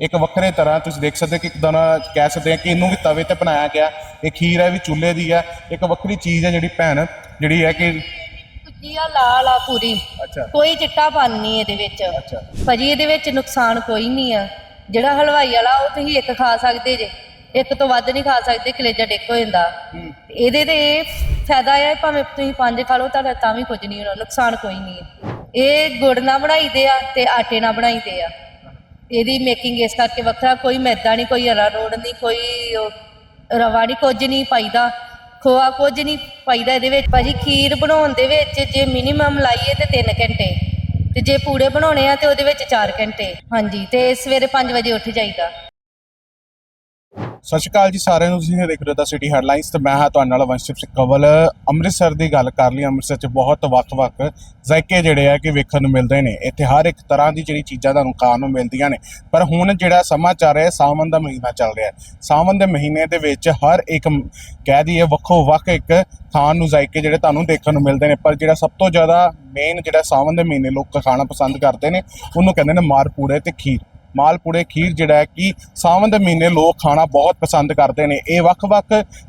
ਇੱਕ ਵੱਖਰੇ ਤਰ੍ਹਾਂ ਤੁਸੀਂ ਦੇਖ ਸਕਦੇ ਹੋ ਕਿ ਇੱਕ ਤਰ੍ਹਾਂ ਕਹਿ ਸਕਦੇ ਆ ਕਿ ਇਹਨੂੰ ਵੀ ਤਵੇ ਤੇ ਬਣਾਇਆ ਗਿਆ। ਇਹ ਖੀਰ ਹੈ ਵੀ ਚੁੱਲ੍ਹੇ ਦੀ ਹੈ। ਇੱਕ ਵੱਖਰੀ ਚੀਜ਼ ਹੈ ਜਿਹੜੀ ਭੈਣ ਜਿਹੜੀ ਹੈ ਕਿ ਜੀ ਆ ਲਾਲ ਆ ਪੂਰੀ। ਅੱਛਾ। ਕੋਈ ਚਿੱਟਾਪਨ ਨਹੀਂ ਇਹਦੇ ਵਿੱਚ। ਅੱਛਾ। ਭਾਜੀ ਇਹਦੇ ਵਿੱਚ ਨੁਕਸਾਨ ਕੋਈ ਨਹੀਂ ਆ। ਜਿਹੜਾ ਹਲਵਾਈ ਵਾਲਾ ਉਹ ਤੁਸੀਂ ਇੱਕ ਖਾ ਸਕਦੇ ਜੇ। ਇੱਕ ਤੋਂ ਵੱਧ ਨਹੀਂ ਖਾ ਸਕਦੇ ਕਲੇਜਾ ਡਿੱਕ ਹੋ ਜਾਂਦਾ। ਇਹਦੇ ਤੇ ਇਹ ਫਾਇਦਾ ਹੈ ਭਾਵੇਂ ਤੁਸੀਂ ਪੰਜ ਖਾ ਲਓ ਤੁਹਾਡਾ ਤਾਂ ਵੀ ਕੁਝ ਨਹੀਂ ਹੋਣਾ। ਨੁਕਸਾਨ ਕੋਈ ਨਹੀਂ ਇਹ ਗੁੜ ਨਾਲ ਬਣਾਈਦੇ ਆ ਤੇ ਆਟੇ ਨਾਲ ਬਣਾਈਦੇ ਆ। ਇਹਦੀ ਮੇਕਿੰਗ ਇਸ ਕਰਕੇ ਵੱਖਰਾ, ਕੋਈ ਮੈਦਾ ਨਹੀਂ ਕੋਈ ਹਰਾ ਰੋੜ ਨਹੀਂ ਕੋਈ ਉਹ ਰਵਾ ਨਹੀਂ ਕੁਝ ਨਹੀਂ ਪਾਈਦਾ, ਖੋਆ ਕੁਝ ਨਹੀਂ ਪਾਈਦਾ ਇਹਦੇ ਵਿੱਚ। ਭਾਜੀ ਖੀਰ ਬਣਾਉਣ ਦੇ ਵਿੱਚ ਜੇ ਮਿਨੀਮਮ ਲਾਈਏ ਤੇ 3 ਘੰਟੇ, ਤੇ ਜੇ ਪੂੜੇ ਬਣਾਉਣੇ ਆ ਤੇ ਉਹਦੇ ਵਿੱਚ 4 ਘੰਟੇ। ਹਾਂਜੀ, ਤੇ ਸਵੇਰੇ 5 ਵਜੇ ਉੱਠ ਜਾਈਦਾ। ਸਤਿ ਸ਼੍ਰੀ ਅਕਾਲ ਜੀ, ਸਾਰਿਆਂ ਨੂੰ ਤੁਸੀਂ ਦੇਖ ਰਹੇ ਹੋ ਦਾ ਸਿਟੀ ਹੈਡਲਾਈਨਸ ਤੇ ਮੈਂ ਹਾਂ ਤੁਹਾਡੇ ਨਾਲ ਵੰਸ਼ਿਪ ਸਿੰਘ ਕਵਲ ਅੰਮ੍ਰਿਤਸਰ ਦੀ ਗੱਲ ਕਰ ਲਈ ਅੰਮ੍ਰਿਤਸਰ 'ਚ ਬਹੁਤ ਵੱਖ-ਵੱਖ ਜ਼ਾਇਕੇ ਜਿਹੜੇ ਆ ਕਿ ਵੇਖਣ ਨੂੰ ਮਿਲਦੇ ਨੇ। ਇੱਥੇ ਹਰ ਇੱਕ ਤਰ੍ਹਾਂ ਦੀ ਜਿਹੜੀ ਚੀਜ਼ਾਂ ਤੁਹਾਨੂੰ ਖਾਣ ਨੂੰ ਮਿਲਦੀਆਂ ਨੇ। ਪਰ ਹੁਣ ਜਿਹੜਾ ਸਮਾਂ ਚੱਲ ਰਿਹਾ ਸਾਵਨ ਦਾ ਮਹੀਨਾ ਚੱਲ ਰਿਹਾ। ਸਾਵਨ ਦੇ ਮਹੀਨੇ ਦੇ ਵਿੱਚ ਹਰ ਇੱਕ ਕਹਿ ਦਈਏ ਵੱਖੋ ਵੱਖ ਇੱਕ ਖਾਣ ਨੂੰ ਜ਼ਾਇਕੇ ਜਿਹੜੇ ਤੁਹਾਨੂੰ ਦੇਖਣ ਨੂੰ ਮਿਲਦੇ ਨੇ। ਪਰ ਜਿਹੜਾ ਸਭ ਤੋਂ ਜ਼ਿਆਦਾ ਮੇਨ ਜਿਹੜਾ ਸਾਵਨ ਦੇ ਮਹੀਨੇ ਲੋਕ ਖਾਣਾ ਪਸੰਦ ਕਰਦੇ ਨੇ, ਉਹਨੂੰ ਕਹਿੰਦੇ ਨੇ ਮਾਰਪੂੜੇ ਤੇ ਖੀਰ। ਮਾਲਪੂੜੇ ਖੀਰ ਜਿਹੜਾ ਹੈ ਕਿ ਸਾਵਨ ਦੇ ਮਹੀਨੇ ਲੋਕ ਖਾਣਾ ਬਹੁਤ ਪਸੰਦ ਕਰਦੇ ਨੇ। ਇਹ ਵੱਖ-ਵੱਖ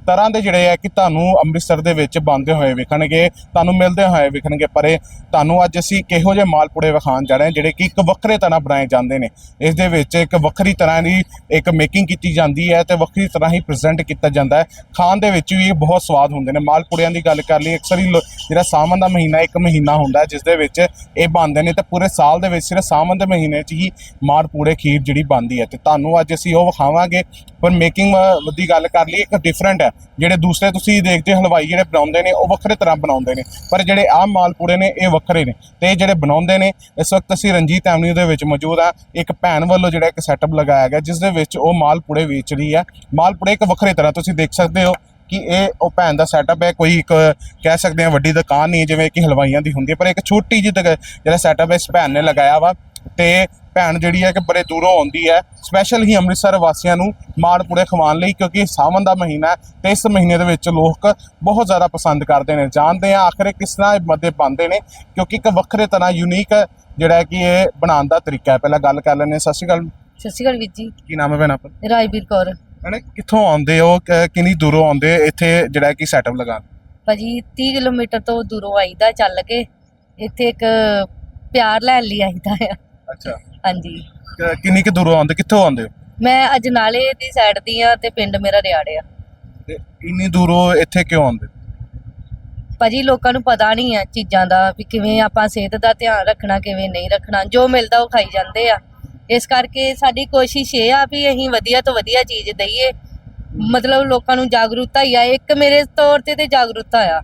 ਤਰ੍ਹਾਂ ਦੇ ਜਿਹੜੇ ਹੈ ਕਿ ਤੁਹਾਨੂੰ ਅੰਮ੍ਰਿਤਸਰ ਦੇ ਵਿੱਚ ਬਣਦੇ ਹੋਏ ਵਿਖਣਗੇ, ਤੁਹਾਨੂੰ ਮਿਲਦੇ ਹੋਏ ਵਿਖਣਗੇ, ਪਰ ਇਹ ਤੁਹਾਨੂੰ ਅੱਜ ਅਸੀਂ ਕਿਹੋ ਜਿਹੇ ਮਾਲਪੂੜੇ ਵਿਖਾਣ ਜਾ ਰਹੇ ਹਾਂ, ਜਿਹੜੇ ਕਿ ਇੱਕ ਵੱਖਰੇ ਤਰ੍ਹਾਂ ਬਣਾਏ ਜਾਂਦੇ ਨੇ। ਇਸ ਦੇ ਵਿੱਚ ਇੱਕ ਵੱਖਰੀ ਤਰ੍ਹਾਂ ਦੀ ਇੱਕ ਮੇਕਿੰਗ ਕੀਤੀ ਜਾਂਦੀ ਹੈ ਤੇ ਵੱਖਰੀ ਤਰ੍ਹਾਂ ਹੀ ਪ੍ਰੈਜ਼ੈਂਟ ਕੀਤਾ ਜਾਂਦਾ ਹੈ। ਖਾਣ ਦੇ ਵਿੱਚ ਵੀ ਇਹ ਬਹੁਤ ਸਵਾਦ ਹੁੰਦੇ ਨੇ। ਮਾਲਪੂੜਿਆਂ ਦੀ ਗੱਲ ਕਰ ਲਈ ਅਕਸਰ ਹੀ ਲੋ- ਜਿਹੜਾ ਸਾਵਨ ਦਾ ਮਹੀਨਾ ਇੱਕ ਮਹੀਨਾ ਹੁੰਦਾ ਜਿਸ ਦੇ ਵਿੱਚ ਇਹ ਬਣਦੇ ਨੇ ਤੇ ਪੂਰੇ ਸਾਲ ਦੇ ਵਿੱਚ ਸਿਰਫ ਸਾਵਨ ਦੇ ਮਹੀਨੇ 'ਚ ਹੀ ਮਾਲਪੂੜੇ ਖੀਰ ਜਿਹੜੀ ਬਣਦੀ ਹੈ ਤੇ ਤੁਹਾਨੂੰ ਅੱਜ ਅਸੀਂ ਉਹ ਵਿਖਾਵਾਂਗੇ, ਪਰ ਮੇਕਿੰਗ ਦੀ ਗੱਲ ਕਰ ਲਈ ਇੱਕ ਡਿਫਰੈਂਟ ਹੈ। ਜਿਹੜੇ ਦੂਸਰੇ ਤੁਸੀਂ ਦੇਖਦੇ ਹੋ, ਹਲਵਾਈ ਜਿਹੜੇ ਬਣਾਉਂਦੇ ਨੇ, ਉਹ ਵੱਖਰੇ ਤਰ੍ਹਾਂ ਬਣਾਉਂਦੇ ਨੇ। ਪਰ ਜਿਹੜੇ ਆਹ ਮਾਲਪੂੜੇ ਨੇ, ਇਹ ਵੱਖਰੇ ਨੇ। ਤੇ ਇਹ ਜਿਹੜੇ ਬਣਾਉਂਦੇ ਨੇ, ਇਸ ਵਕਤ ਅਸੀਂ ਰਣਜੀਤ ਐਵਨਿਊ ਦੇ ਵਿੱਚ ਮੌਜੂਦ ਆ ਇੱਕ ਭੈਣ ਵੱਲੋਂ ਜਿਹੜਾ ਇੱਕ ਸੈਟਅਪ ਲਗਾਇਆ ਗਿਆ, ਜਿਸ ਦੇ ਵਿੱਚ ਉਹ ਮਾਲਪੂੜੇ ਵੇਚ ਰਹੀ ਹੈ। ਮਾਲਪੂੜੇ ਇੱਕ ਵੱਖਰੇ ਤਰ੍ਹਾਂ, ਤੁਸੀਂ ਦੇਖ ਸਕਦੇ ਹੋ ਕਿ ਇਹ ਉਹ ਭੈਣ ਦਾ ਸੈਟਅਪ ਹੈ। ਕੋਈ ਇੱਕ ਕਹਿ ਸਕਦੇ ਆ ਵੱਡੀ ਦੁਕਾਨ ਨਹੀਂ ਜਿਵੇਂ ਕਿ ਹਲਵਾਈਆਂ ਦੀ ਹੁੰਦੀ ਹੈ, ਪਰ ਇੱਕ ਛੋਟੀ ਜਿਹੀ ਦੁਕ- ਜਿਹੜਾ ਸੈਟਅਪ ਇਸ ਭੈਣ ਨੇ ਲਗਾਇਆ ਵਾ। ਤੇ ਭੈਣ ਜਿਹੜੀ ਹੈ ਕਿ ਬੜੇ ਦੂਰੋਂ ਆਉਂਦੀ ਹੈ ਸਪੈਸ਼ਲ ਹੀ ਅੰਮ੍ਰਿਤਸਰ ਵਾਸੀਆਂ ਨੂੰ ਮਾਲਪੂੜੇ ਖਵਾਉਣ ਲਈ ਕਿਉਂਕਿ ਸਾਵਨ ਦਾ ਮਹੀਨਾ ਹੈ ਤੇ ਇਸ ਮਹੀਨੇ ਦੇ ਵਿੱਚ ਲੋਕ ਬਹੁਤ ਜ਼ਿਆਦਾ ਪਸੰਦ ਕਰਦੇ ਨੇ। ਜਾਣਦੇ ਆ ਆਖਰ ਕਿਸ ਤਰ੍ਹਾਂ ਇਹ ਮੱਦੇ ਪਾਉਂਦੇ ਨੇ ਕਿਉਂਕਿ ਇੱਕ ਵੱਖਰੇ ਤਰ੍ਹਾਂ ਯੂਨੀਕ ਜਿਹੜਾ ਕਿ ਇਹ ਬਣਾਉਣ ਦਾ ਤਰੀਕਾ ਹੈ। ਪਹਿਲਾਂ ਗੱਲ ਕਰ ਲੈਂਦੇ ਸਤਿ ਸ਼੍ਰੀ ਅਕਾਲ। ਸਤਿ ਸ਼੍ਰੀ ਅਕਾਲ ਵੀਰ ਜੀ। ਕੀ ਨਾਮ ਹੈ ਭੈਣ ਆਪਣਾ? ਰਾਜਵੀਰ ਕੌਰ। ਭੈਣੇ ਕਿੱਥੋਂ ਆਉਂਦੇ ਹੋ? ਕਿੰਨੀ ਦੂਰੋਂ ਆਉਂਦੇ ਇੱਥੇ ਜਿਹੜਾ ਕਿ ਸੈਟਅਪ ਲਗਾਉਣ। ਭਾਜੀ 30 ਕਿਲੋਮੀਟਰ ਤੋਂ ਦੂਰੋਂ ਆਈਦਾ ਚੱਲ ਕੇ। ਇੱਥੇ ਇੱਕ ਪਿਆਰ ਲੈਣ ਲਈ ਆਈਦਾ ਆ। ਅੱਛਾ। ਹਾਂਜੀ। ਕ- ਕਿੰਨੀ ਕਿ ਦੂਰੋਂ ਆਉਂਦੇ ਕਿੱਥੋਂ ਆਉਂਦੇ ਹੋ? ਮੈਂ ਅਜਨਾਲੇ ਦੀ ਸਾਈਡ ਦੀ ਆ ਤੇ ਪਿੰਡ ਮੇਰਾ ਰਿਆੜ ਆ। ਤੇ ਇੰਨੀ ਦੂਰੋਂ ਇੱਥੇ ਕਿਉਂ ਆਉਂਦੇ? ਭਾਜੀ ਲੋਕਾਂ ਨੂੰ ਪਤਾ ਨਹੀਂ ਆ ਚੀਜ਼ਾਂ ਦਾ ਵੀ ਕਿਵੇਂ ਆਪਾਂ ਸਿਹਤ ਦਾ ਧਿਆਨ ਰੱਖਣਾ ਕਿਵੇਂ ਨਹੀਂ ਰੱਖਣਾ। ਜੋ ਮਿਲਦਾ ਉਹ ਖਾਈ ਜਾਂਦੇ ਆ। ਇਸ ਕਰਕੇ ਸਾਡੀ ਕੋਸ਼ਿਸ਼ ਇਹ ਆ ਵੀ ਅਸੀਂ ਵਧੀਆ ਤੋਂ ਵਧੀਆ ਚੀਜ਼ ਦਈਏ। ਮਤਲਬ ਲੋਕਾਂ ਨੂੰ ਜਾਗਰੂਕਤਾ ਹੀ ਆ। ਇੱਕ ਮੇਰੇ ਤੌਰ ਤੇ ਤੇ ਜਾਗਰੂਕਤਾ ਆ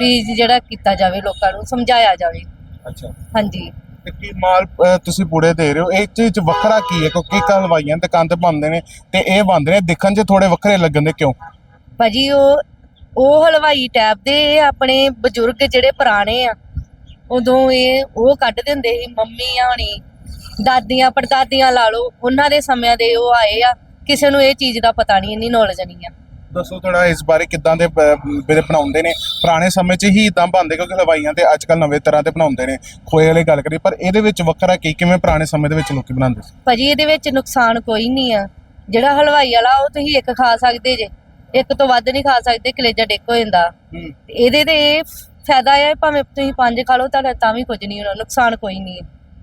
ਵੀ ਜਿਹੜਾ ਕੀਤਾ ਜਾਵੇ ਲੋਕਾਂ ਨੂੰ ਸਮਝਾਇਆ ਜਾਵੇ। ਅੱਛਾ। ਹਾਂਜੀ। ਤੇ ਕੀ ਮਾਲ ਅ, ਤੁਸੀਂ ਪੂੜੇ ਦੇ ਰਹੇ ਹੋ? ਇਹ ਚੀਜ਼ 'ਚ ਵੱਖਰਾ ਕੀ ਹੈ? ਕਿਉਂਕਿ ਹਲਵਾਈਆਂ ਦੀ ਦੁਕਾਨ ਤੇ ਬਣਦੇ ਨੇ ਤੇ ਇਹ ਬਣਦੇ ਨੇ। ਦੇਖਣ 'ਚ ਥੋੜੇ ਵੱਖਰੇ ਲੱਗਣ ਦੇ ਕਿਉਂ? ਭਾਜੀ ਉਹ ਉਹ ਹਲਵਾਈ ਟੈਪ ਦੇ ਇਹ ਆਪਣੇ ਬਜ਼ੁਰਗ ਜਿਹੜੇ ਪੁਰਾਣੇ ਆ ਉਦੋਂ ਇਹ ਉਹ ਕੱਢਦੇ ਹੁੰਦੇ ਸੀ ਮੰਮੀਆਂ ਹੋਣੀ ਦਾਦੀਆਂ ਪੜਦਾਦੀਆਂ ਲਾ ਲਓ। ਉਹਨਾਂ ਦੇ ਸਮਿਆਂ ਦੇ ਉਹ ਆਏ ਆ। ਕਿਸੇ ਨੂੰ ਇਹ ਚੀਜ਼ ਦਾ ਪਤਾ ਨਹੀਂ ਇੰਨੀ ਨੌਲੇਜ ਨਹੀਂ ਆ। ਦੱਸੋ ਥੋੜਾ ਇਸ ਬਾਰੇ ਕਿੱਦਾਂ ਦੇ ਬ- ਬ- ਬਣਾਉਂਦੇ ਨੇ? ਪੁਰਾਣੇ ਸਮੇਂ 'ਚ ਹੀ ਇਦਾਂ ਬਣਦੇ ਕਿਉਂਕਿ ਹਲਵਾਈਆਂ ਤੇ ਅੱਜ ਕੱਲ ਨਵੇਂ ਤਰ੍ਹਾਂ ਦੇ ਬਣਾਉਂਦੇ ਨੇ। ਖੋਏ ਵਾਲੀ ਗੱਲ ਕਰੀ ਪਰ ਇਹਦੇ ਵਿੱਚ ਵੱਖਰਾ ਕੀ ਕਿਵੇਂ ਪੁਰਾਣੇ ਸਮੇਂ ਦੇ ਵਿੱਚ ਲੋਕੀ ਬਣਾਉਂਦੇ ਸੀ? ਭਾਜੀ ਇਹਦੇ ਵਿੱਚ ਨੁਕਸਾਨ ਕੋਈ ਨਹੀਂ ਆ। ਜਿਹੜਾ ਹਲਵਾਈ ਵਾਲਾ ਉਹ ਤੁਸੀਂ ਇੱਕ ਖਾ ਸਕਦੇ ਜੇ। ਇੱਕ ਤੋਂ ਵੱਧ ਨਹੀਂ ਖਾ ਸਕਦੇ ਕਲੇਜਾ ਡਿੱਕ ਹੋ ਜਾਂਦਾ। ਤੇ ਇਹਦੇ ਤੇ ਇਹ ਫਾਇਦਾ ਹੈ ਭਾਵੇਂ ਤੁਸੀਂ ਪੰਜ ਖਾ ਲਓ ਤੁਹਾਡਾ ਤਾਂ ਵੀ ਕੁਝ ਨਹੀਂ ਹੋਣਾ ਨੁਕਸਾਨ ਕੋਈ ਨਹੀਂ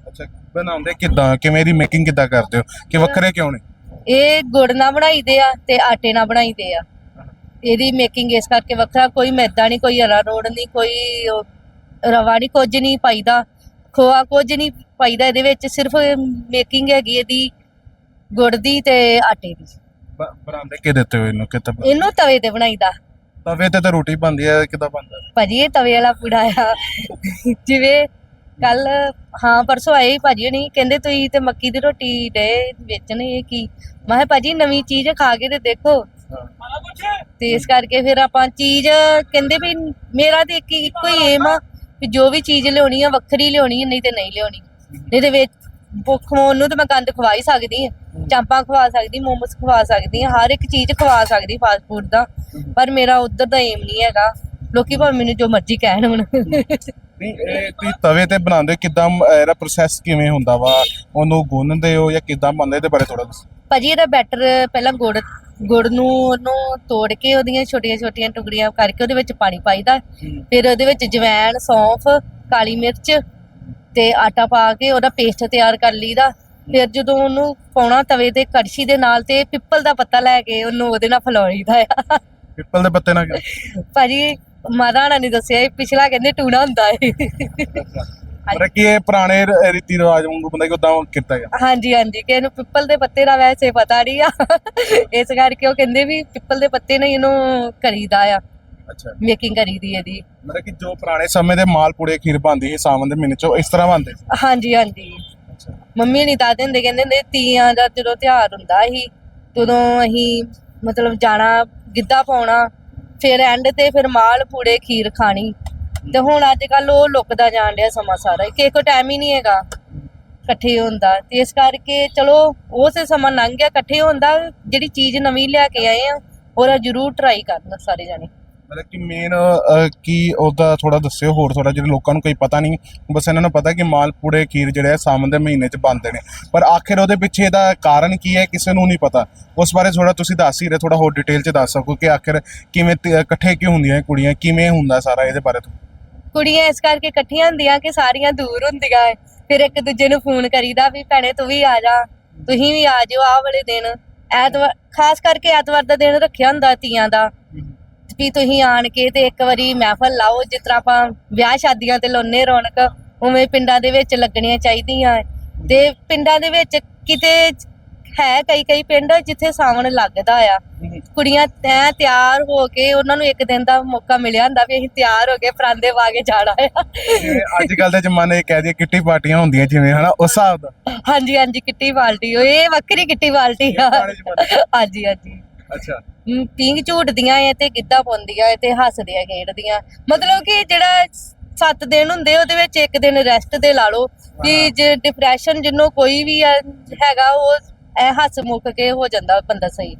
ਅੱਛਾ ਬਣਾਉਂਦੇ ਕਿੱਦਾਂ? ਕਿਵੇਂ ਦੀ ਮੇਕਿੰਗ ਕਿੱਦਾਂ ਕਰਦੇ ਹੋ? ਕਿ ਵੱਖਰੇ ਕਿਉਂ ਨੇ? ਇਹ ਗੁੜ ਨਾਲ ਬਣਾਈਦੇ ਆ ਤੇ ਆਟੇ ਨਾਲ ਬਣਾਈਦੇ ਆ। ਇਹਦੀ ਮੇਕਿੰਗ ਇਸ ਕਰਕੇ ਵੱਖਰਾ ਕੋਈ ਮੈਦਾ ਨਹੀਂ ਕੋਈ ਹਰਾ ਰੋੜ ਨਹੀਂ ਕੋਈ ਉਹ ਰਵਾ ਨਹੀਂ ਕੁਝ ਨਹੀਂ ਪਾਈਦਾ ਖੋਆ ਕੁਝ ਨਹੀਂ ਪਾਈਦਾ ਇਹਦੇ ਵਿੱਚ ਸਿਰਫ ਮੇਕਿੰਗ ਹੈਗੀ ਇਹਦੀ ਗੁੜ ਦੀ ਤੇ ਆਟੇ ਦੀ। ਬ- ਬਣਾਉਂਦੇ ਕਿ ਦਿੱਤੇ ਹੋਏ ਇਹਨੂੰ ਕਿਤੇ ਇਹਨੂੰ ਤਵੇ ਤੇ ਬਣਾਈਦਾ। ਤਵੇ ਤੇ ਤਾਂ ਰੋਟੀ ਬਣਦੀ ਹੈ ਕਿੱਦਾਂ ਬਣਦਾ? ਭਾਜੀ ਇਹ ਤਵੇ ਵਾਲਾ ਪੂੜਾ ਆ। ਜਿਵੇਂ ਕੱਲ ਹਾਂ ਪਰਸੋਂ ਆਏ ਸੀ ਭਾਜੀ ਨਹੀਂ ਕਹਿੰਦੇ ਤੁਸੀਂ ਤੇ ਮੱਕੀ ਦੀ ਰੋਟੀ ਦੇ ਵੇਚਣ ਇਹ ਕੀ? ਮੈਂ ਕਿਹਾ ਭਾਜੀ ਨਵੀਂ ਚੀਜ਼ ਖਾ ਕੇ ਤੇ ਦੇਖੋ। ਤੇ ਇਸ ਕਰਕੇ ਫਿਰ ਆਪਾਂ ਚੀਜ਼ ਕਹਿੰਦੇ ਵੀ ਮੇਰਾ ਤੇ ਇੱਕ ਇੱਕੋ ਹੀ ਏਮ ਆ ਵੀ ਜੋ ਵੀ ਚੀਜ਼ ਲਿਆਉਣੀ ਆ, ਵੱਖਰੀ ਲਿਆਉਣੀ ਆ, ਨਹੀਂ ਤੇ ਨਹੀਂ ਲਿਆਉਣੀ। ਇਹਦੇ ਵਿੱਚ ਖਵਾਉਣ ਨੂੰ ਤੇ ਮੈਂ ਗੰਦ ਖਵਾ ਹੀ ਸਕਦੀ ਆ, ਚਾਂਪਾਂ ਖਵਾ ਸਕਦੀ, ਮੋਮੋਸ ਖਵਾ ਸਕਦੀ ਆ, ਹਰ ਇੱਕ ਚੀਜ਼ ਖਵਾ ਸਕਦੀ ਫਾਸਟ ਫੂਡ ਦਾ। ਪਰ ਮੇਰਾ ਉਧਰ ਦਾ ਏਮ ਨਹੀਂ ਹੈਗਾ। ਲੋਕੀ ਭਾਵੇਂ ਮੈਨੂੰ ਜੋ ਮਰਜ਼ੀ ਕਹਿਣ ਹੁਣ। ਨਹੀਂ ਇਹ ਤੁਸੀਂ ਤਵੇ ਤੇ ਬਣਾਉਂਦੇ ਹੋ, ਕਿੱਦਾਂ ਇਹਦਾ ਪ੍ਰੋਸੈਸ ਕਿਵੇਂ ਹੁੰਦਾ ਵਾ? ਉਹਨੂੰ ਗੁੰਨਦੇ ਹੋ ਜਾਂ ਕਿੱਦਾਂ ਬਣਦਾ? ਇਹਦੇ ਬਾਰੇ ਥੋੜਾ ਦੱਸੋ। ਭਾਜੀ ਇਹਦਾ ਬੈਟਰ ਪਹਿਲਾਂ ਗੁੜ ਗੁੜ ਨੂੰ ਉਹਨੂੰ ਤੋੜ ਕੇ ਉਹਦੀਆਂ ਛੋਟੀਆਂ ਛੋਟੀਆਂ ਟੁਕੜੀਆਂ ਕਰਕੇ ਉਹਦੇ ਵਿੱਚ ਪਾਣੀ ਪਾਈਦਾ ਫਿਰ ਉਹਦੇ ਵਿੱਚ ਜਵੈਣ ਸੌਂਫ ਕਾਲੀ ਮਿਰਚ ਤੇ ਆਟਾ ਪਾ ਕੇ ਉਹਦਾ ਪੇਸਟ ਤਿਆਰ ਕਰ ਲਈਦਾ। ਫਿਰ ਜਦੋਂ ਉਹਨੂੰ ਪਾਉਣਾ ਤਵੇ ਤੇ ਕੜਛੀ ਦੇ ਨਾਲ ਤੇ ਪਿੱਪਲ ਦਾ ਪੱਤਾ ਲੈ ਕੇ ਉਹਨੂੰ ਉਹਦੇ ਨਾਲ ਫਲੋਈਦਾ ਆ। ਪਿੱਪਲ ਦੇ ਪੱਤੇ ਨਾਲ? ਭਾਜੀ ਮਾਤਾ ਨੇ ਦੱਸਿਆ ਇਹ ਪਿਛਲਾ ਕਹਿੰਦੇ ਟੂਣਾ ਹੁੰਦਾ ਏ ਮਤਲਬ ਕਿ ਇਹ ਪੁਰਾਣੇ ਰ- ਰੀਤੀ ਰਿਵਾਜ ਵਾਂਗੂ ਬੰਦਾ ਕਿ ਉਦਾਂ ਕੀਤਾ ਗਿਆ? ਹਾਂਜੀ ਹਾਂਜੀ ਕਿ ਇਹਨੂੰ ਪਿੱਪਲ ਦੇ ਪੱਤੇ ਦਾ ਵੈਸੇ ਪਤਾ ਨਹੀਂ ਆ। ਇਸ ਕਰਕੇ ਉਹ ਕਹਿੰਦੇ ਵੀ ਪਿੱਪਲ ਦੇ ਪੱਤੇ ਨਾਲ ਹੀ ਇਹਨੂੰ ਕਰੀਦਾ ਆ। ਅੱਛਾ। ਮੇਕਿੰਗ ਕਰੀਦੀ ਇਹਦੀ। ਮਤਲਬ ਕਿ ਜੋ ਪੁਰਾਣੇ ਸਮੇਂ ਦੇ ਮਾਲਪੂੜੇ ਖੀਰ ਬਣਦੀ ਸੀ ਸਾਵਨ ਦੇ ਮਹੀਨੇ ਚ ਇਸ ਤਰ੍ਹਾਂ ਬਣਦੇ ਸੀ? ਹਾਂਜੀ ਹਾਂਜੀ। ਅੱਛਾ। ਮੰਮੀ ਨਹੀਂ ਦੱਸਦੇ ਹੁੰਦੇ ਕਹਿੰਦੇ ਹੁੰਦੇ ਤੀਆਂ ਦਾ ਜਦੋਂ ਤਿਉਹਾਰ ਹੁੰਦਾ ਸੀ ਉਦੋਂ ਅਸੀਂ ਮਤਲਬ ਜਾਣਾ ਗਿੱਧਾ ਪਾਉਣਾ ਫਿਰ ਐਂਡ ਤੇ ਫਿਰ ਮਾਲ ਪੂੜੇ ਖੀਰ ਖਾਣੀ। ਤੇ ਹੁਣ ਅੱਜ ਕੱਲ ਉਹ ਲੁੱਕਦਾ ਜਾਣ ਡਿਆ ਸਮਾਂ ਸਾਰਾ। ਹੀ, ਕਿਸੇ ਟਾਈਮ ਹੀ ਨਹੀਂ ਹੈਗਾ ਇਕੱਠੇ ਹੁੰਦਾ ਤੇ ਇਸ ਕਰਕੇ ਚਲੋ ਉਸੇ ਸਮਾਂ ਲੰਘ ਗਿਆ ਇਕੱਠੇ ਹੁੰਦਾ ਜਿਹੜੀ ਚੀਜ਼ ਨਵੀਂ ਲਿਆ ਕੇ ਆਏ ਆ ਉਹਦਾ ਜ਼ਰੂਰ ਟਰਾਈ ਕਰਨਾ ਸਾਰੇ ਜਾਣੇ। ਮਤਲਬ ਕਿ ਮੇਨ ਕੀ ਉਹਦਾ ਥੋੜਾ ਦੱਸਿਓ, ਹੋਰ ਥੋੜਾ ਜਿਹੜੇ ਲੋਕਾਂ ਨੂੰ ਕੋਈ ਪਤਾ ਨਹੀਂ, ਬਸ ਇਹਨਾਂ ਨੂੰ ਪਤਾ ਕਿ ਮਾਲਪੂੜੇ ਖੀਰ ਜਿਹੜੇ ਆ ਸਾਵਨ ਦੇ ਮਹੀਨੇ ਚ ਬਣਦੇ ਨੇ। ਪਰ ਆਖਿਰ ਉਹਦੇ ਪਿੱਛੇ ਇਹਦਾ ਕਾਰਨ ਕੀ ਹੈ, ਕਿਸੇ ਨੂੰ ਨਹੀਂ ਪਤਾ। ਉਸ ਬਾਰੇ ਥੋੜਾ ਤੁਸੀਂ ਦੱਸ ਹੀ ਰਹੇ ਥੋੜਾ ਹੋਰ ਡਿਟੇਲ ਚ ਦੱਸ ਸਕੋ ਕਿ ਆਖਿਰ ਕਿਵੇਂ ਇਕੱਠੇ ਕਿਉਂ ਹੁੰਦੀਆਂ ਕੁੜੀਆਂ, ਕਿਵੇਂ ਹੁੰਦਾ ਸਾਰਾ ਇਹਦੇ ਬਾਰੇ ਤੋਂ? ਕੁੜੀਆਂ ਇਸ ਕਰਕੇ ਇਕੱਠੀਆਂ ਹੁੰਦੀਆਂ ਕਿ ਸਾਰੀਆਂ ਦੂਰ ਹੁੰਦੀਆਂ ਐ। ਫਿਰ ਇੱਕ ਦੂਜੇ ਨੂੰ ਫੋਨ ਕਰੀਦਾ ਵੀ, ਭੈਣੇ, ਤੂੰ ਵੀ ਆ ਜਾ। ਤੁਸੀਂ ਵੀ ਆ ਜਾਓ ਆਹ ਵਾਲੇ ਦਿਨ। ਐਤਵਾਰ, ਖਾਸ ਕਰਕੇ ਐਤਵਾਰ ਦਾ ਦਿਨ ਰੱਖਿਆ ਹੁੰਦਾ ਤੀਆਂ ਦਾ। ਵੀ ਤੁਸੀਂ ਆਣ ਕੇ ਤੇ ਇੱਕ ਵਾਰੀ ਮਹਿਫਲ ਲਾਓ ਜਿਸ ਤਰ੍ਹਾਂ ਆਪਾਂ ਵਿਆਹ ਸ਼ਾਦੀਆਂ ਤੇ ਲਾਉਨੇ ਰੌਣਕ ਉਵੇਂ ਪਿੰਡਾਂ ਦੇ ਵਿੱਚ ਲੱਗਣੀਆਂ ਚਾਹੀਦੀਆਂ। ਤੇ ਪਿੰਡਾਂ ਦੇ ਵਿੱਚ ਕਿਤੇ ਹੈ ਕਈ ਕਈ ਪਿੰਡ ਜਿੱਥੇ ਸਾਵਣ ਲੱਗਦਾ ਆ। ਕੁੜੀਆਂ ਤੈਂ ਤਿਆਰ ਹੋ ਕੇ ਉਹਨਾਂ ਨੂੰ ਇੱਕ ਦਿਨ ਦਾ ਮੌਕਾ ਮਿਲਿਆ ਹੁੰਦਾ ਵੀ ਅਸੀਂ ਤਿਆਰ ਹੋ ਕੇ ਪਰਾਂਦੇ ਪਾ ਕੇ ਜਾਣਾ ਆ। ਅੱਜ ਕੱਲ ਦੇ ਜ਼ਮਾਨੇ ਕਹਿ ਦਈਏ ਕਿੱਟੀ ਪਾਰਟੀਆਂ ਹੁੰਦੀਆਂ ਜਿਵੇਂ ਹਨਾ ਉਸ ਹਿਸਾਬ ਦਾ। ਹਾਂਜੀ ਹਾਂਜੀ ਕਿੱਟੀ ਬਾਲਟੀ ਉਹ ਇਹ ਵੱਖਰੀ ਕਿੱਟੀ ਬਾਲਟੀ ਆ। ਹਾਂਜੀ ਹਾਂਜੀ। ਅੱਛਾ। ਪੀਂਘ ਝੂਟਦੀਆਂ ਐ ਤੇ ਗਿੱਧਾ ਪਾਉਂਦੀਆਂ ਐ ਤੇ ਹੱਸਦੀਆਂ ਖੇਡਦੀਆਂ। ਮਤਲਬ ਕਿ ਜਿਹੜਾ 7 ਦਿਨ ਹੁੰਦੇ ਉਹਦੇ ਵਿੱਚ ਇੱਕ ਦਿਨ ਰੈਸਟ ਦੇ ਲਾ ਲਓ ਕਿ ਜੇ ਡਿਪਰੈਸ਼ਨ ਜਿੰਨੂੰ ਕੋਈ ਵੀ ਆ- ਹੈਗਾ ਉਹ ਐ ਹੱਸ ਮੁੱਕ ਕੇ ਹੋ ਜਾਂਦਾ ਬੰਦਾ ਸਹੀ।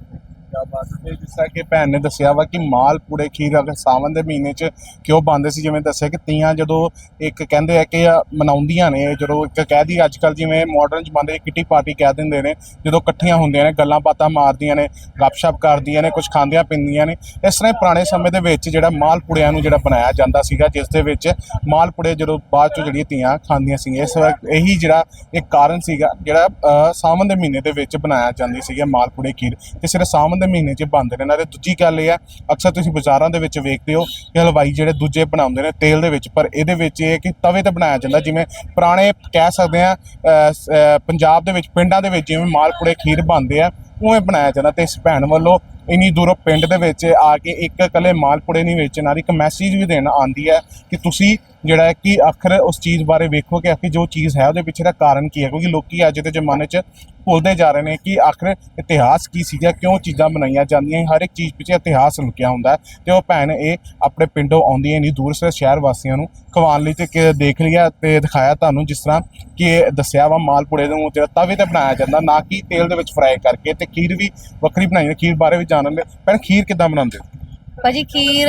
ਬਾਤ ਜਿਸ ਤਰ੍ਹਾਂ ਕਿ ਭੈਣ ਨੇ ਦੱਸਿਆ ਵਾ ਕਿ ਮਾਲ ਪੂੜੇ ਖੀਰ ਅਗਰ ਸਾਵਨ ਦੇ ਮਹੀਨੇ 'ਚ ਕਿਉਂ ਬੰਦੇ ਸੀ ਜਿਵੇਂ ਦੱਸਿਆ ਕਿ ਤੀਆਂ ਜਦੋਂ ਇੱਕ ਕਹਿੰਦੇ ਆ ਕਿ ਮਨਾਉਂਦੀਆਂ ਨੇ ਜਦੋਂ ਇੱਕ ਕਹਿ ਦੀ ਅੱਜ ਕੱਲ ਜਿਵੇਂ ਮਾਡਰਨ ਜ਼ਮਾਨੇ 'ਚ ਕਿੱਟੀ ਪਾਰਟੀ ਕਹਿ ਦਿੰਦੇ ਨੇ ਜਦੋਂ ਇਕੱਠੀਆਂ ਹੁੰਦੀਆਂ ਨੇ ਗੱਲਾਂ ਬਾਤਾਂ ਮਾਰਦੀਆਂ ਨੇ ਗੱਪਸ਼ਪ ਕਰਦੀਆਂ ਨੇ ਕੁਝ ਖਾਂਦੀਆਂ ਪੀਂਦੀਆਂ ਨੇ ਇਸ ਤਰ੍ਹਾਂ ਹੀ ਪੁਰਾਣੇ ਸਮੇਂ ਦੇ ਵਿੱਚ ਜਿਹੜਾ ਮਾਲ ਪੂੜਿਆਂ ਨੂੰ ਜਿਹੜਾ ਬਣਾਇਆ ਜਾਂਦਾ ਸੀਗਾ ਜਿਸ ਦੇ ਵਿੱਚ ਮਾਲ ਪੂੜੇ ਜਦੋਂ ਬਾਅਦ ਚੋਂ ਜਿਹੜੀਆਂ ਤੀਆਂ ਖਾਂਦੀਆਂ ਸੀ ਇਸ ਵਕਤ ਇਹੀ ਜਿਹੜਾ ਇੱਕ ਕਾਰਨ ਸੀਗਾ ਜਿਹੜਾ ਅ, ਸਾਵਨ ਦੇ ਮਹੀਨੇ ਦੇ ਵਿੱਚ ਬਣਾਇਆ ਜਾਂਦੀ ਸੀਗੀ ਮਾਲਪੂੜੇ ਖੀਰ ਤੇ ਸਿਰਫ ਸਾਵਨ ਦੇ ਮਹੀਨੇ 'ਚ ਬਣਦੇ ਨੇ। ਨਾਲੇ ਦੂਜੀ ਗੱਲ ਇਹ ਆ, ਅਕਸਰ ਤੁਸੀਂ ਬਾਜ਼ਾਰਾਂ ਦੇ ਵਿੱਚ ਵੇਖਦੇ ਹੋ ਕਿ ਹਲਵਾਈ ਜਿਹੜੇ ਦੂਜੇ ਬਣਾਉਂਦੇ ਨੇ ਤੇਲ ਦੇ ਵਿੱਚ, ਪਰ ਇਹਦੇ ਵਿੱਚ ਇਹ ਕਿ ਤਵੇ ਤੇ ਬਣਾਇਆ ਜਾਂਦਾ, ਜਿਵੇਂ ਪੁਰਾਣੇ ਕਹਿ ਸਕਦੇ ਆ ਪੰਜਾਬ ਦੇ ਵਿੱਚ, ਪਿੰਡਾਂ ਦੇ ਵਿੱਚ ਜਿਵੇਂ ਮਾਲਪੂੜੇ, ਖੀਰ ਬਣਦੇ ਆ, ਉਵੇਂ ਬਣਾਇਆ ਜਾਂਦਾ। ਤੇ ਇਸ ਭੈਣ ਵੱਲੋਂ ਇੰਨੀ ਦੂਰੋਂ ਪਿੰਡ ਦੇ ਵਿੱਚ ਆ ਕੇ ਇੱਕ ਇਕੱਲੇ ਮਾਲਪੂੜੇ ਨਹੀਂ ਵੇਚਣ ਆ ਇੱਕ ਮੈਸੇਜ ਵੀ ਦੇਣ ਆਂਦੀ ਹੈ ਕਿ ਤੁਸੀਂ ਜਿਹੜਾ ਹੈ ਕਿ ਆਖਰ ਉਸ ਚੀਜ਼ ਬਾਰੇ ਵੇਖੋ ਕਿ ਆਖਰ ਜੋ ਚੀਜ਼ ਹੈ ਉਹਦੇ ਪਿੱਛੇ ਦਾ ਕਾਰਨ ਕੀ ਹੈ, ਕਿਉਂਕਿ ਲੋਕੀ ਅੱਜ ਦੇ ਜ਼ਮਾਨੇ 'ਚ ਭੁੱਲਦੇ ਜਾ ਰਹੇ ਨੇ ਕਿ ਆਖਰ ਇਤਿਹਾਸ ਕੀ ਸੀਗਾ, ਕਿਉਂ ਚੀਜ਼ਾਂ ਬਣਾਈਆਂ ਜਾਂਦੀਆਂ ਹਰ ਇੱਕ ਚੀਜ਼ ਪਿੱਛੇ ਇਤਿਹਾਸ ਲੁਕਿਆ ਹੁੰਦਾ ਤੇ ਉਹ ਭੈਣ ਇਹ ਆਪਣੇ ਪਿੰਡੋਂ ਆਉਂਦੀ ਹੈ ਇੰਨੀ ਦੂਰ ਸੇ ਸ਼ਹਿਰ ਵਾਸੀਆਂ ਨੂੰ ਖਵਾਉਣ ਲਈ ਤੇ ਦੇਖ ਲਿਆ ਤੇ ਦਿਖਾਇਆ ਤੁਹਾਨੂੰ ਜਿਸ ਤਰ੍ਹਾਂ ਕਿ ਦੱਸਿਆ ਵਾ ਮਾਲਪੂੜੇ ਨੂੰ ਜਿਹੜਾ ਤਵੇ ਤੇ ਬਣਾਇਆ ਜਾਂਦਾ, ਨਾ ਕਿ ਤੇਲ ਦੇ ਵਿੱਚ ਫਰਾਈ ਕਰਕੇ ਤੇ ਖੀਰ ਵੀ ਵੱਖਰੀ ਬਣਾਈ, ਖੀਰ ਬਾਰੇ ਵੀ ਜਾਣਨ ਲੈ ਭੈਣ, ਖੀਰ ਕਿੱਦਾਂ ਬਣਾਉਂਦੇ ਹੋ? ਭਾਜੀ ਖੀਰ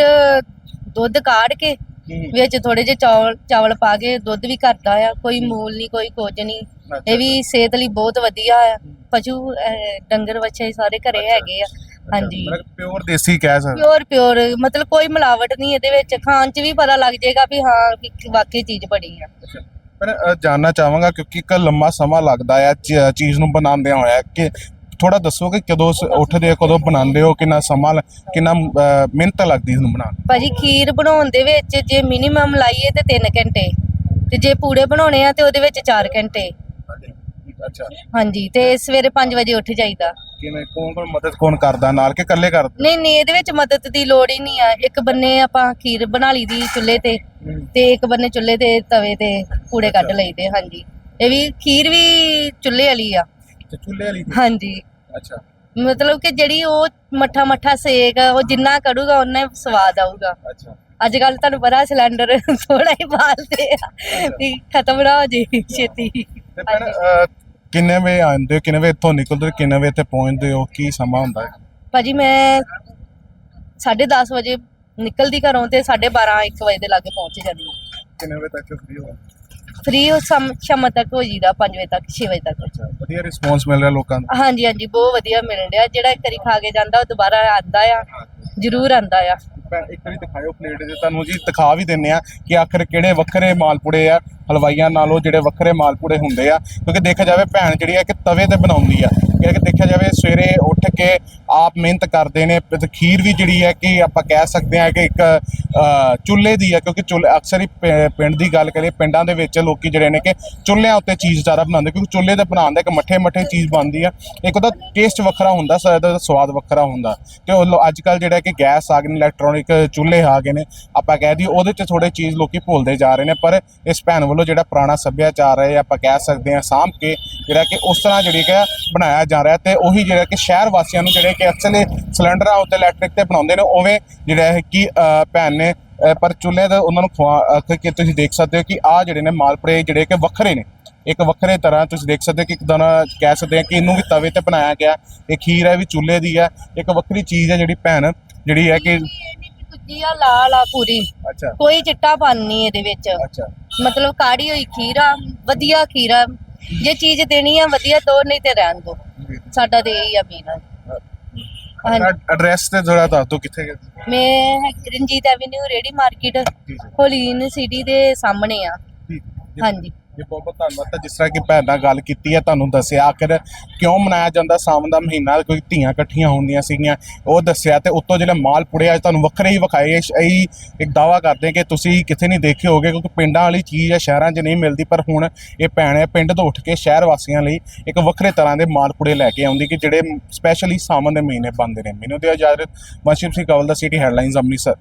ਦੁੱਧ ਕਾੜ ਕੇ ਵਿੱਚ ਥੋੜੇ ਜਿਹੇ ਚਾਵਲ ਚਾਵਲ ਪਾ ਕੇ ਦੁੱਧ ਵੀ ਘਟਦਾ ਆ ਕੋਈ ਮੂਲ ਨਹੀਂ ਕੋਈ ਕੁਝ ਨਹੀਂ। ਇਹ ਵੀ ਸਿਹਤ ਲਈ ਬਹੁਤ ਵਧੀਆ ਆ। ਪਸ਼ੂ ਅਹ, ਡੰਗਰ ਵੱਛੇ ਸਾਰੇ ਘਰੇ ਹੈਗੇ ਆ। ਹਾਂਜੀ। ਪਿਓਰ ਦੇਸੀ ਕਹਿ ਸਕਦੇ। ਪਿਓਰ ਪਿਓਰ ਮਤਲਬ ਕੋਈ ਮਿਲਾਵਟ ਨਹੀਂ ਇਹਦੇ ਵਿੱਚ। ਖਾਣ 'ਚ ਵੀ ਪਤਾ ਲੱਗ ਜਾਏਗਾ ਵੀ ਹਾਂ ਵੀ ਵਾਕਈ ਚੀਜ਼ ਬਣੀ ਆ। ਪਰ ਅ, ਜਾਣਨਾ ਚਾਹਾਂਗਾ ਕਿਉਂਕਿ ਇੱਕ ਲੰਮਾ ਸਮਾਂ ਲੱਗਦਾ ਹੈ ਚ- ਚੀਜ਼ ਨੂੰ ਬਣਾਉਂਦਿਆਂ ਹੋਇਆ ਕਿ ਥੋੜਾ ਦੱਸੋ ਕਿ ਕਦੋਂ ਸ- ਉੱਠਦੇ ਹੋ ਕਦੋਂ ਬਣਾਉਂਦੇ ਹੋ ਕਿੰਨਾ ਸਮਾਂ ਲ- ਕਿੰਨਾ ਮਿਹਨਤ ਲੱਗਦੀ ਇਸ ਨੂੰ ਬਣਾਉਣ ਭਾਜੀ ਖੀਰ ਬਣਾਉਣ ਦੇ ਵਿੱਚ ਜੇ ਮਿਨੀਮਮ ਲਾਈਏ ਤੇ 3 ਘੰਟੇ। ਤੇ ਜੇ ਪੂੜੇ ਬਣਾਉਣੇ ਆ ਤੇ ਉਹਦੇ ਵਿੱਚ 4 ਘੰਟੇ। ਅੱਛਾ। ਹਾਂਜੀ ਤੇ ਸਵੇਰੇ 5 ਵਜੇ ਉੱਠ ਜਾਈਦਾ। ਕਿਵੇਂ ਕੌਣ ਕੌਣ ਮਦਦ ਕੌਣ ਕਰਦਾ? ਨਾਲ ਕਿ ਇਕੱਲੇ ਕਰਦੇ? ਨਹੀਂ ਨਹੀਂ ਇਹਦੇ ਵਿੱਚ ਮਦਦ ਦੀ ਲੋੜ ਹੀ ਨਹੀਂ ਆ। ਇੱਕ ਬੰਨੇ ਆਪਾਂ ਖੀਰ ਬਣਾ ਲਈ ਦੀ ਚੁੱਲ੍ਹੇ ਤੇ ਤੇ ਇੱਕ ਬੰਨੇ ਚੁੱਲ੍ਹੇ ਤੇ ਤਵੇ ਤੇ ਪੂੜੇ ਕੱਢ ਲਈਦੇ ਹਾਂਜੀ। ਇਹ ਵੀ ਖੀਰ ਵੀ ਚੁੱਲ੍ਹੇ ਵਾਲੀ ਆ। ਤੇ ਚੁੱਲ੍ਹੇ ਵਾਲੀ ਹਾਂਜੀ। ਅੱਛਾ। ਮਤਲਬ ਕਿ ਜਿਹੜੀ ਉਹ ਮੱਠਾ ਮੱਠਾ ਸੇਕ ਉਹ ਜਿੰਨਾ ਕਰੂਗਾ ਉਹਨਾਂ ਸਵਾਦ ਆਊਗਾ। ਅੱਛਾ। ਅੱਜ ਕੱਲ ਤੁਹਾਨੂੰ ਪਤਾ ਸਿਲੰਡਰ ਥੋੜਾ ਹੀ ਬਾਲਦੇ ਆ ਵੀ ਖਤਮ ਨਾ ਹੋ ਜੇ ਛੇਤੀ। ਤੇ ਭੈਣ ਅ, ਕਿੰਨੇ ਵਜੇ ਆਉਂਦੇ ਹੋ ਕਿੰਨੇ ਵਜੇ ਇੱਥੋਂ ਨਿਕਲਦੇ ਹੋ ਕਿੰਨੇ ਵਜੇ ਇੱਥੇ ਪਹੁੰਚਦੇ ਹੋ ਕੀ ਸਮਾਂ ਹੁੰਦਾ ਹੈ? ਭਾਜੀ ਮੈਂ 10:30 ਵਜੇ ਨਿਕਲਦੀ ਘਰੋਂ ਤੇ 12:30 1 ਵਜੇ ਦੇ ਲਾਗੇ ਪਹੁੰਚ ਜਾਂਦੀ ਹਾਂ। ਕਿੰਨੇ ਵਜੇ ਤੱਕ ਫ੍ਰੀ ਹੋ? ਫ੍ਰੀ ਸ਼ਾਮ ਤੱਕ ਹੋ ਜੀਦਾ 5 ਵਜੇ ਤੱਕ 6 ਵਜੇ ਤੱਕ ਅੱਛਾ ਵਧੀਆ ਰਿਸਪੌਂਸ ਮਿਲ ਰਿਹਾ ਲੋਕਾਂ ਦਾ ਹਾਂਜੀ ਹਾਂਜੀ ਬਹੁਤ ਵਧੀਆ ਮਿਲ ਰਿਹਾ। ਜਿਹੜਾ ਇੱਕ ਵਾਰੀ ਖਾ ਕੇ ਜਾਂਦਾ ਉਹ ਦੁਬਾਰਾ ਆਂਦਾ ਆ ਜ਼ਰੂਰ ਆਂਦਾ ਆ। ਇੱਕ ਵਾਰੀ ਦਿਖਾਇਓ ਪਲੇਟ ਦੇ ਤੁਹਾਨੂੰ ਜੀ ਦਿਖਾ ਵੀ ਦਿੰਨੇ ਆ ਕਿ ਆਖਰ ਕਿਹੜੇ ਵੱਖਰੇ ਮਾਲਪੂੜੇ ਆ ਹਲਵਾਈਆਂ ਨਾਲੋਂ ਜਿਹੜੇ ਵੱਖਰੇ ਮਾਲਪੂੜੇ ਹੁੰਦੇ ਆ, ਕਿਉਂਕਿ ਦੇਖਿਆ ਜਾਵੇ ਭੈਣ ਜਿਹੜੀ ਹੈ ਕਿ ਤਵੇ ਤੇ ਬਣਾਉਂਦੀ ਆ। ਕਿ ਦੇਖਿਆ ਜਾਵੇ ਸਵੇਰੇ ਉੱਠ ਕੇ ਆਪ ਮਿਹਨਤ ਕਰਦੇ ਨੇ ਖੀਰ ਵੀ ਜਿਹੜੀ ਹੈ ਕਿ ਆਪਾਂ ਕਹਿ ਸਕਦੇ ਹਾਂ ਕਿ ਇੱਕ ਚੁੱਲ੍ਹੇ ਦੀ ਹੈ ਕਿਉਂਕਿ ਚੁੱਲ੍ਹੇ ਅਕਸਰ ਹੀ ਪਿੰਡ ਦੀ ਗੱਲ ਕਰੀਏ, ਪਿੰਡਾਂ ਦੇ ਵਿੱਚ ਲੋਕੀ ਜਿਹੜੇ ਨੇ ਕਿ ਚੁੱਲ੍ਹਿਆਂ ਉੱਤੇ ਚੀਜ਼ ਜ਼ਿਆਦਾ ਬਣਾਉਂਦੇ, ਕਿਉਂਕਿ ਚੁੱਲ੍ਹੇ ਤੇ ਬਣਾਉਣ ਦਾ ਇੱਕ ਮੱਠੇ ਮੱਠੇ ਚੀਜ਼ ਬਣਦੀ ਆ। ਇੱਕ ਉਹਦਾ ਟੇਸਟ ਵੱਖਰਾ ਹੁੰਦਾ, ਸਾ ਸਵਾਦ ਵੱਖਰਾ ਹੁੰਦਾ। ਤੇ ਉਹ ਅੱਜ ਕੱਲ ਜਿਹੜਾ ਕਿ ਗੈਸ ਆ ਗਏ ਨੇ ਇਲੈਕਟ੍ਰੋਨਿਕ ਚੁੱਲ੍ਹੇ ਆ ਗਏ ਨੇ, ਆਪਾਂ ਕਹਿ ਦਈਏ, ਉਹਦੇ 'ਚ ਥੋੜੇ ਚੀਜ਼ ਲੋਕੀ ਭੁੱਲਦੇ ਜਾ ਰਹੇ ਨੇ, ਪਰ ਇਸ ਭੈਣ ਵੱਲੋਂ ਜਿਹੜਾ ਪੁਰਾਣਾ ਸੱਭਿਆਚਾਰ ਹੈ ਆਪਾਂ ਕਹਿ ਸਕਦੇ ਹਾਂ ਸਾਂਭ ਕੇ ਜਿਹੜਾ ਕਿ ਉਸ ਤਰ੍ਹਾਂ ਜਿਹੜੀ ਕਿ ਬਣਾਇਆ ਜਾ ਰਿਹਾ ਤੇ ਉਹੀ ਜਿਹੜਾ ਕਿ ਸ਼ਹਿਰ ਵਾਸੀਆਂ ਨੂੰ ਜਿਹੜੇ ਕਿ ਅਕਸਰ ਸਿਲੰਡਰਾਂ ਉੱਤੇ ਇਲੈਕਟ੍ਰਿਕ ਤੇ ਬਣਾਉਂਦੇ ਨੇ ਉਵੇਂ ਜਿਹੜਾ ਹੈ ਕਿ ਭੈਣ ਨੇ ਪਰ ਚੁੱਲ੍ਹੇ ਦਾ ਉਹਨਾਂ ਨੂੰ ਖਵਾ ਕਿ ਤੁਸੀਂ ਦੇਖ ਸਕਦੇ ਹੋ ਕਿ ਆਹ ਜਿਹੜੇ ਨੇ ਮਾਲਪੜੇ ਜਿਹੜੇ ਕਿ ਵੱਖਰੇ ਨੇ। ਇੱਕ ਵੱਖਰੇ ਤਰ੍ਹਾਂ ਤੁਸੀਂ ਦੇਖ ਸਕਦੇ ਹੋ ਕਿ ਇੱਕ ਤਰ੍ਹਾਂ ਕਹਿ ਸਕਦੇ ਆ ਕਿ ਇਹਨੂੰ ਵੀ ਤਵੇ ਤੇ ਬਣਾਇਆ ਗਿਆ। ਇਹ ਖੀਰ ਹੈ ਵੀ ਚੁੱਲ੍ਹੇ ਦੀ ਹੈ। ਇੱਕ ਵੱਖਰੀ ਚੀਜ਼ ਹੈ ਜਿਹੜੀ ਭੈਣ ਜਿਹੜੀ ਹੈ ਕਿ ਦੂਜੀ ਆ ਲਾਲ ਆ ਪੂਰੀ। ਅੱਛਾ। ਕੋਈ ਚਿੱਟਾ ਨਹੀਂ ਇਹਦੇ ਵਿੱਚ। ਅੱਛਾ। ਮਤਲਬ ਕਾੜੀ ਹੋਈ ਖੀਰ ਵਧੀਆ ਖੀਰ। ਜੇ ਚੀਜ਼ ਦੇਣੀ ਆ ਵਧੀਆ ਦੋ ਨਹੀਂ ਤੇ ਰਹਿਣ ਦੋ। ਸਾਡਾ ਤੇ ਇਹੀ ਆ ਮੀਨਾ ਹਾਂਜੀ। ਐਡਰੈਸ ਤੇ ਥੋੜਾ ਦੱਸ ਦਿਓ ਕਿੱਥੇ ਮੈਂ ਹੈਗੀ ਰਣਜੀਤ ਐਵੀਨਿਊ ਰੇੜੀ ਮਾਰਕੀਟ ਹੋਲੀਨ ਸਿਟੀ ਦੇ ਸਾਹਮਣੇ ਆ। ਹਾਂਜੀ। ਜੀ ਬਹੁਤ ਬਹੁਤ ਧੰਨਵਾਦ। ਤਾਂ ਜਿਸ ਤਰ੍ਹਾਂ ਕਿ ਭੈਣ ਨਾਲ ਗੱਲ ਕੀਤੀ ਹੈ, ਤੁਹਾਨੂੰ ਦੱਸਿਆ, ਆਖਰ ਕਿਉਂ ਮਨਾਇਆ ਜਾਂਦਾ ਸਾਵਣ ਦਾ ਮਹੀਨਾ? ਕੋਈ ਧੀਆਂ ਇਕੱਠੀਆਂ ਹੁੰਦੀਆਂ ਸੀਗੀਆਂ, ਉਹ ਦੱਸਿਆ ਤੇ ਉੱਤੋਂ ਜਿਹੜਾ ਮਾਲ ਪੁੜੇ ਅੱਜ ਤੁਹਾਨੂੰ ਵੱਖਰੇ ਹੀ ਵਿਖਾਏ। ਇਹੀ ਇੱਕ ਦਾਵਾ ਕਰਦੇ ਕਿ ਤੁਸੀਂ ਕਿਤੇ ਨਹੀਂ ਦੇਖੇ ਹੋਗੇ, ਕਿਉਂਕਿ ਪਿੰਡਾਂ ਵਾਲੀ ਚੀਜ਼ ਹੈ, ਸ਼ਹਿਰਾਂ 'ਚ ਨਹੀਂ ਮਿਲਦੀ, ਪਰ ਹੁਣ ਇਹ ਭੈਣ ਹੈ, ਪਿੰਡ ਤੋਂ ਉੱਠ ਕੇ ਸ਼ਹਿਰ ਵਾਸੀਆਂ ਲਈ ਇੱਕ ਵੱਖਰੇ ਤਰ੍ਹਾਂ ਦੇ ਮਾਲ ਪੁੜੇ ਲੈ ਕੇ ਆਉਂਦੀ ਕਿ ਜਿਹੜੇ ਸਪੈਸ਼ਲੀ ਸਾਵਣ ਦੇ ਮਹੀਨੇ ਬਣਦੇ ਨੇ। ਮੈਨੂੰ ਤੇ ਇਜਾਜ਼ਤ ਵੰਸ਼ਿਪ ਸਿੰਘ ਕਵਲ ਦਾ ਸਿਟੀ ਹੈਡਲਾਈਨਸ ਅੰਮ੍ਰਿਤਸਰ।